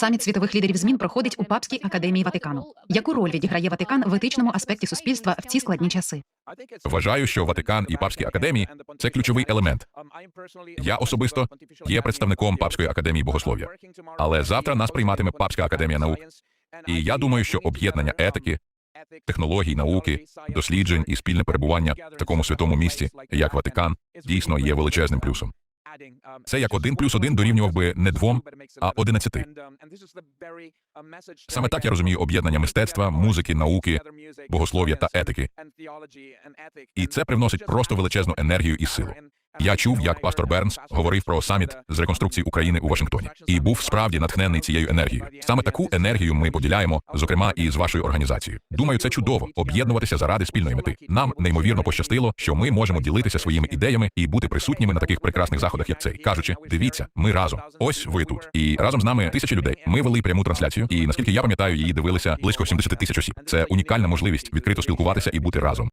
Саміт світових лідерів змін проходить у Папській академії Ватикану. Яку роль відіграє Ватикан в етичному аспекті суспільства в ці складні часи? Вважаю, що Ватикан і Папські академії це ключовий елемент. Я особисто є представником Папської академії богослов'я. Але завтра нас прийматиме Папська академія наук. І я думаю, що об'єднання етики, технологій, науки, досліджень і спільне перебування в такому святому місці, як Ватикан, дійсно є величезним плюсом. Це як один плюс один дорівнював би не двом, а одинадцяти. Саме так я розумію об'єднання мистецтва, музики, науки, богослов'я та етики. І це привносить просто величезну енергію і силу. Я чув, як пастор Бернс говорив про саміт з реконструкції України у Вашингтоні, і був справді натхнений цією енергією. Саме таку енергію ми поділяємо, зокрема і з вашою організацією. Думаю, це чудово об'єднуватися заради спільної мети. Нам неймовірно пощастило, що ми можемо ділитися своїми ідеями і бути присутніми на таких прекрасних заходах, як цей, кажучи, дивіться, ми разом. Ось ви тут. І разом з нами тисячі людей. Ми вели пряму трансляцію, і наскільки я пам'ятаю, її дивилися близько 70 тисяч осіб. Це унікальна можливість відкрито спілкуватися і бути разом.